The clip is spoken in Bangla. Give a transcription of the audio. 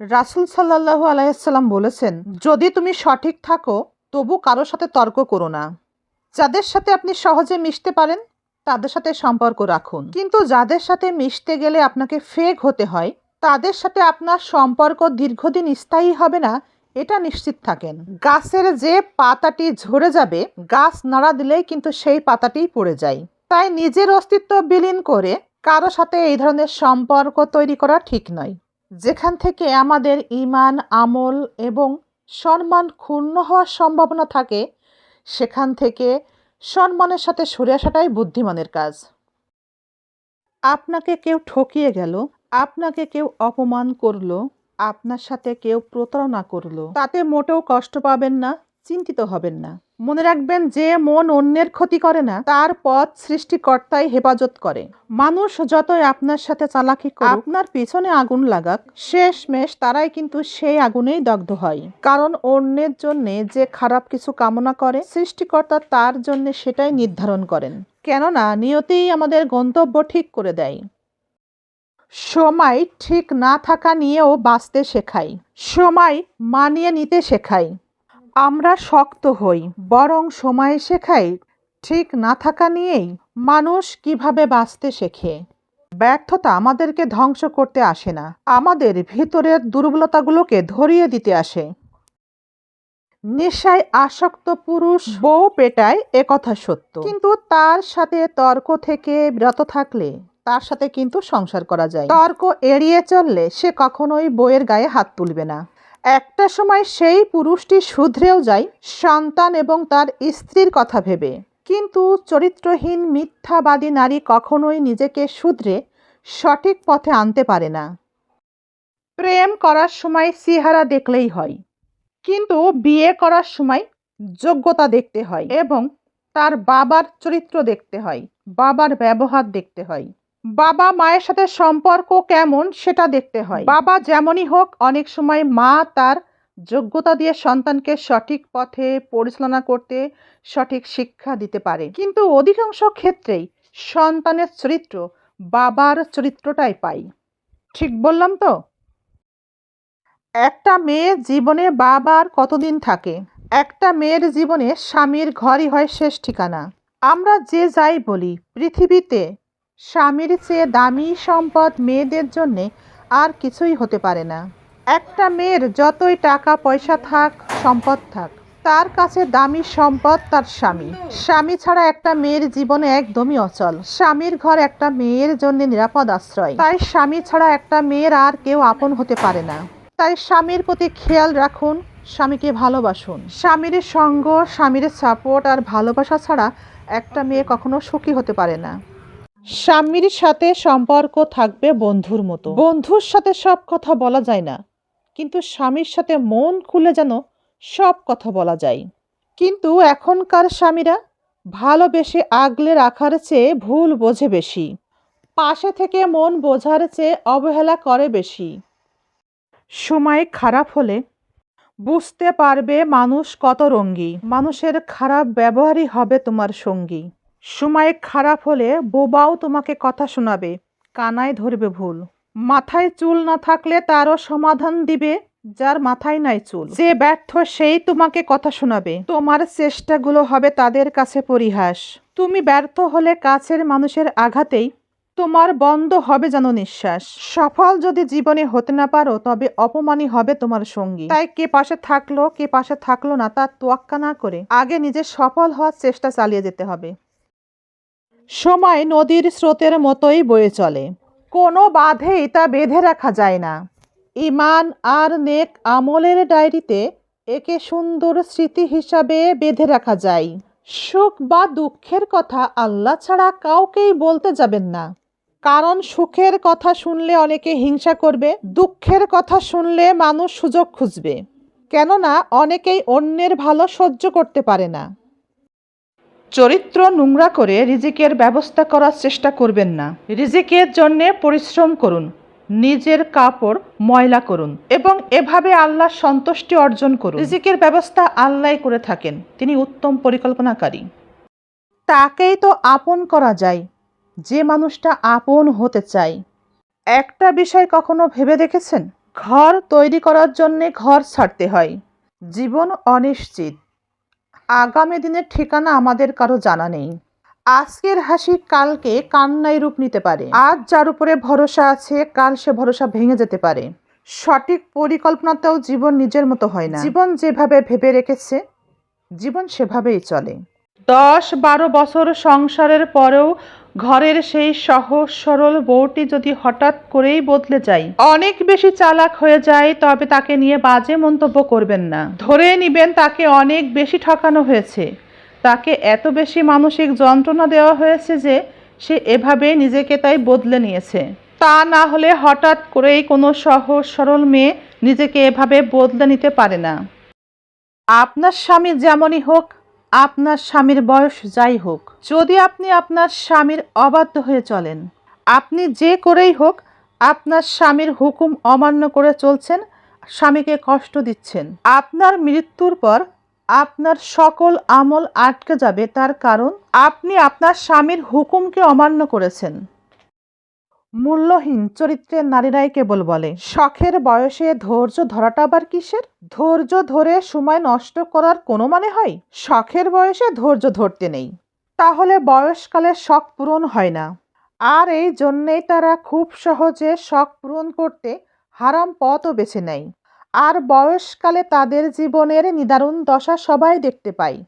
রাসুল সাল্লাহু আলাইসাল্লাম বলেছেন, যদি তুমি সঠিক থাকো, তবু কারোর সাথে তর্ক করো না। যাদের সাথে আপনি সহজে মিশতে পারেন, তাদের সাথে সম্পর্ক রাখুন। কিন্তু যাদের সাথে মিশতে গেলে আপনাকে ফেক হতে হয়, তাদের সাথে আপনার সম্পর্ক দীর্ঘদিন স্থায়ী হবে না, এটা নিশ্চিত থাকেন। গাছের যে পাতাটি ঝরে যাবে, গাছ নাড়া দিলেই কিন্তু সেই পাতাটিই পড়ে যায়। তাই নিজের অস্তিত্ব বিলীন করে কারও সাথে এই ধরনের সম্পর্ক তৈরি করা ঠিক নয়। যেখান থেকে আমাদের ইমান আমল এবং সম্মান ক্ষুণ্ণ হওয়ার সম্ভাবনা থাকে, সেখান থেকে সম্মানের সাথে সরে আসাটাই বুদ্ধিমানের কাজ। আপনাকে কেউ ঠকিয়ে গেল, আপনাকে কেউ অপমান করল, আপনার সাথে কেউ প্রতারণা করল, তাতে মোটেও কষ্ট পাবেন না। চিন্তিত হবেন না। মনে রাখবেন যে মন অন্যের ক্ষতি করে না, তার পথ সৃষ্টিকর্তাই হেফাজত করে। মানুষ যতই আপনার সাথে চালাকি করে আপনার পিছনে আগুন লাগাক শেষ মেশ তারাই কিন্তু সেই আগুনেই দগ্ধ হয়। কারণ অন্যের জন্যে যে খারাপ কিছু কামনা করে, সৃষ্টিকর্তা তার জন্য সেটাই নির্ধারণ করেন। কেননা নিয়তেই আমাদের গন্তব্য ঠিক করে দেয়। সময় ঠিক না থাকা নিয়েও বাঁচতে শেখাই সময় মানিয়ে নিতে শেখাই আমরা শক্ত হই, বরং সময় শেখাই। ঠিক না থাকা নিয়েই মানুষ কীভাবে বাঁচতে শেখে। ব্যর্থতা আমাদেরকে ধ্বংস করতে আসে না। আমাদের ভিতরের দুর্বলতাগুলোকে ধরিয়ে দিতে আসে। নেশায় আসক্ত পুরুষ বউ পেটায় একথা সত্য। কিন্তু তার সাথে তর্ক থেকে বিরত থাকলে, তার সাথে কিন্তু সংসার করা যায়। তর্ক এড়িয়ে চললে সে কখনোই বইয়ের গায়ে হাত তুলবে না। একটা সময় সেই পুরুষটি শুধরেও যায়, সন্তান এবং তার স্ত্রীর কথা ভেবে। কিন্তু চরিত্রহীন, মিথ্যাবাদী নারী কখনোই নিজেকে শুধরে সঠিক পথে আনতে পারে না। প্রেম করার সময় চেহারা দেখলেই হয়, কিন্তু বিয়ে করার সময় যোগ্যতা দেখতে হয় এবং তার বাবার চরিত্র দেখতে হয়, বাবার ব্যবহার দেখতে হয়। বাবা মায়ের সাথে সম্পর্ক কেমন সেটা দেখতে হয়। বাবা যেমনই হোক, অনেক সময় মা তার যোগ্যতা দিয়ে সন্তানকে সঠিক পথে পরিচালনা করতে সঠিক শিক্ষা দিতে পারে। কিন্তু অধিকাংশ ক্ষেত্রেই সন্তানের চরিত্র বাবার চরিত্রটাই পাই ঠিক বললাম তো? একটা মেয়ে জীবনে বাবার কতদিন থাকে? একটা মেয়ের জীবনে স্বামীর ঘরই হয় শেষ ঠিকানা। আমরা যে যাই বলি, পৃথিবীতে স্বামীর চেয়ে দামি সম্পদ মেয়েদের জন্যে আর কিছুই হতে পারে না। একটা মেয়ের যতই টাকা পয়সা থাক, সম্পদ থাক, তার কাছে দামি সম্পদ তার স্বামী। স্বামী ছাড়া একটা মেয়ের জীবনে একদমই অচল। স্বামীর ঘর একটা মেয়ের জন্য নিরাপদ আশ্রয়। তাই স্বামী ছাড়া একটা মেয়ের আর কেউ আপন হতে পারে না। তাই স্বামীর প্রতি খেয়াল রাখুন, স্বামীকে ভালোবাসুন। স্বামীর সঙ্গ, স্বামীর সাপোর্ট আর ভালোবাসা ছাড়া একটা মেয়ে কখনো সুখী হতে পারে না। স্বামীর সাথে সম্পর্ক থাকবে বন্ধুর মতো। বন্ধুর সাথে সব কথা বলা যায় না, কিন্তু স্বামীর সাথে মন খুলে যেন সব কথা বলা যায়। কিন্তু এখনকার স্বামীরা ভালোবেসে আগলে রাখার চেয়ে ভুল বোঝে বেশি। পাশে থেকে মন বোঝার চেয়ে অবহেলা করে বেশি। সময় খারাপ হলে বুঝতে পারবে মানুষ কত রঙ্গী। মানুষের খারাপ ব্যবহারই হবে তোমার সঙ্গী। সময় খারাপ হলে বোবাও তোমাকে কথা শোনাবে, কানায় ধরবে ভুল। মাথায় চুল না থাকলে তারও সমাধান দিবে, যার মাথায় নাই চুল। যে ব্যর্থ সেই তোমাকে কথা শোনাবে। তোমার চেষ্টাগুলো হবে তাদের কাছে পরিহাস। তুমি ব্যর্থ হলে কাছের মানুষের আঘাতেই তোমার বন্ধ হবে যেন নিঃশ্বাস। সফল যদি জীবনে হতে না পারো, তবে অপমানই হবে তোমার সঙ্গী। তাই কে পাশে থাকল, কে পাশে থাকল না তার তোয়াক্কা না করে আগে নিজের সফল হওয়ার চেষ্টা চালিয়ে যেতে হবে। সময় নদীর স্রোতের মতোই বয়ে চলে। কোনো বাধেই তা বেঁধে রাখা যায় না। ইমান আর নেক আমলের ডায়েরিতে একে সুন্দর স্মৃতি হিসাবে বেঁধে রাখা যায়। সুখ বা দুঃখের কথা আল্লাহ ছাড়া কাউকেই বলতে যাবেন না। কারণ সুখের কথা শুনলে অনেকে হিংসা করবে, দুঃখের কথা শুনলে মানুষ সুযোগ খুঁজবে। কেননা অনেকেই অন্যের ভালো সহ্য করতে পারে না। চরিত্র নোংরা করে রিজিকের ব্যবস্থা করার চেষ্টা করবেন না। রিজিকের জন্য পরিশ্রম করুন, নিজের কাপড় ময়লা করুন এবং এভাবে আল্লাহ সন্তুষ্টি অর্জন করুন। রিজিকের ব্যবস্থা আল্লাহ করে থাকেন, তিনি উত্তম পরিকল্পনাকারী। তাকেই তো আপন করা যায়, যে মানুষটা আপন হতে চায়। একটা বিষয় কখনো ভেবে দেখেছেন? ঘর তৈরি করার জন্যে ঘর ছাড়তে হয়। জীবন অনিশ্চিত। আগামী দিনের ঠিকানা আমাদের কারও জানা নেই। আজকের হাসি কালকে কান্নায় রূপ নিতে পারে। আজ যার উপরে ভরসা আছে, কাল সে ভরসা ভেঙে যেতে পারে। সঠিক পরিকল্পনাতেও জীবন নিজের মতো হয় না। জীবন যেভাবে ভেবে রেখেছে, জীবন সেভাবেই চলে। দশ বারো বছর সংসারের পরেও ঘরের সেই সহজ সরল বউটি যদি হঠাৎ করেই বদলে যায়, অনেক বেশি চালাক হয়ে যায়, তবে তাকে নিয়ে বাজে মন্তব্য করবেন না। ধরে নিবেন তাকে অনেক বেশি ঠকানো হয়েছে। তাকে এত বেশি মানসিক যন্ত্রণা দেওয়া হয়েছে যে সে এভাবে নিজেকে তাই বদলে নিয়েছে। তা না হলে হঠাৎ করেই কোনো সহজ সরল মেয়ে নিজেকে এভাবে বদলে নিতে পারে না। আপনার স্বামী যেমনই হোক আপনার স্বামীর বয়স যাই হোক, যদি আপনি আপনার স্বামীর অবাধ্য হয়ে চলেন, আপনি যে করেই হোক, আপনার স্বামীর হুকুম অমান্য করে চলছেন, স্বামীকে কষ্ট দিচ্ছেন। আপনার মৃত্যুর পর আপনার সকল আমল আটকে যাবে তার কারণ আপনি আপনার স্বামীর হুকুমকে অমান্য করেছেন। মূল্যহীন চরিত্রের নারীরাই কেবল বলে। শখের বয়সে ধৈর্য ধরাটা আবার কিসের? ধৈর্য ধরে সময় নষ্ট করার কোনো মানে হয়? শখের বয়সে ধৈর্য ধরতে নেই। তাহলে বয়সকালে শখ পূরণ হয় না। আর এই জন্যেই তারা খুব সহজে শখ পূরণ করতে হারাম পথও বেছে নেয়। আর বয়সকালে তাদের জীবনের নিদারুণ দশা সবাই দেখতে পায়।